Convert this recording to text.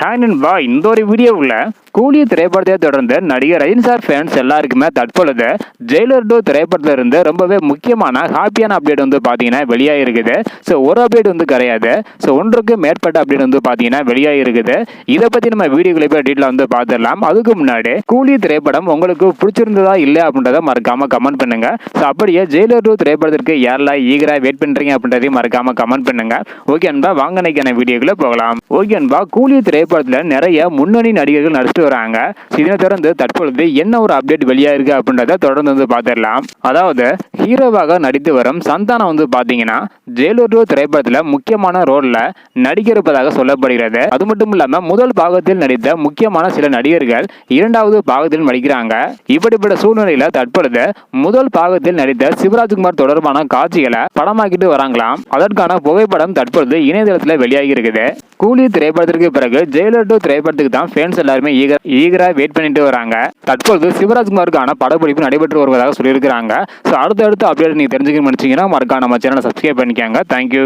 ஹேனன்பா இந்த ஒரு வீடியோவில் கூலி திரைப்படத்தை தொடர்ந்து நடிகர் ரஜினி சார் ஃபேன்ஸ் எல்லாருக்குமே தற்பொழுது ஜெயிலர் டூ திரைப்படத்தில் இருந்து ரொம்பவே முக்கியமான ஹாப்பியான அப்டேட் வந்து பார்த்தீங்கன்னா வெளியாக இருக்குது ஸோ ஒரு அப்டேட் வந்து கிடையாது. ஸோ ஒன்றுக்கு மேற்பட்ட அப்டேட் வந்து பார்த்தீங்கன்னா வெளியாக இருக்குது இதை பற்றி நம்ம வீடியோக்களை போய் டீட்டெயில் வந்து பார்த்துடலாம். அதுக்கு முன்னாடி கூலி திரைப்படம் உங்களுக்கு பிடிச்சிருந்ததா இல்லை அப்படின்றத மறக்காம கமெண்ட் பண்ணுங்க. ஸோ அப்படியே ஜெயிலர் டூ திரைப்படத்திற்கு யாரெல்லாம் ஈகராக வெயிட் பண்ணுறீங்க அப்படின்றதையும் மறக்காம கமெண்ட் பண்ணுங்க. ஓகே அன்பா வாங்க இன்னைக்கான போகலாம். ஓகே அன்பா கூலி திரைப்படத்தில் நிறைய முன்னணி நடிகர்கள் நடிச்சிட்டு வராங்க. இதனை தொடர்ந்து தற்பொழுது என்ன ஒரு அப்டேட் வெளியாயிருக்கு அப்படின்றத தொடர்ந்து வந்து பார்த்துடலாம். அதாவது ஹீரோவாக நடித்து வரும் சந்தானம் வந்து பார்த்தீங்கன்னா ஜெயலூர் டூ முக்கியமான ரோலில் நடிக்க இருப்பதாக சொல்லப்படுகிறது. அது மட்டும் இல்லாமல் முதல் பாகத்தில் நடித்த முக்கியமான சில நடிகர்கள் இரண்டாவது பாகத்தில் நடிக்கிறாங்க. இப்படிப்பட்ட சூழ்நிலையில் தற்பொழுது முதல் பாகத்தில் நடித்த சிவராஜ்குமார் தொடர்பான காட்சிகளை படமாக்கிட்டு வராங்களாம். அதற்கான புகைப்படம் தற்பொழுது இணையதளத்தில் வெளியாகி இருக்குது. கூலி திரைப்படத்திற்கு பிறகு ஜெயிலர் டூ திரைப்படத்துக்கு தான் ஃபேன்ஸ் எல்லாருமே ஈகர் ஈகரா வெயிட் பண்ணிட்டு வராங்க. தற்பொழுது சிவராஜ்குமாருக்கான படப்பிடிப்பு நடைபெற்று வருவதாக சொல்லியிருக்கிறாங்க. ஸோ அடுத்தடுத்த அப்டேட் நீங்க தெரிஞ்சுக்க நினைச்சீங்கன்னா மறக்காம நம்ம சேனலை சப்ஸ்கிரைப் பண்ணிக்கோங்க. தேங்க்யூ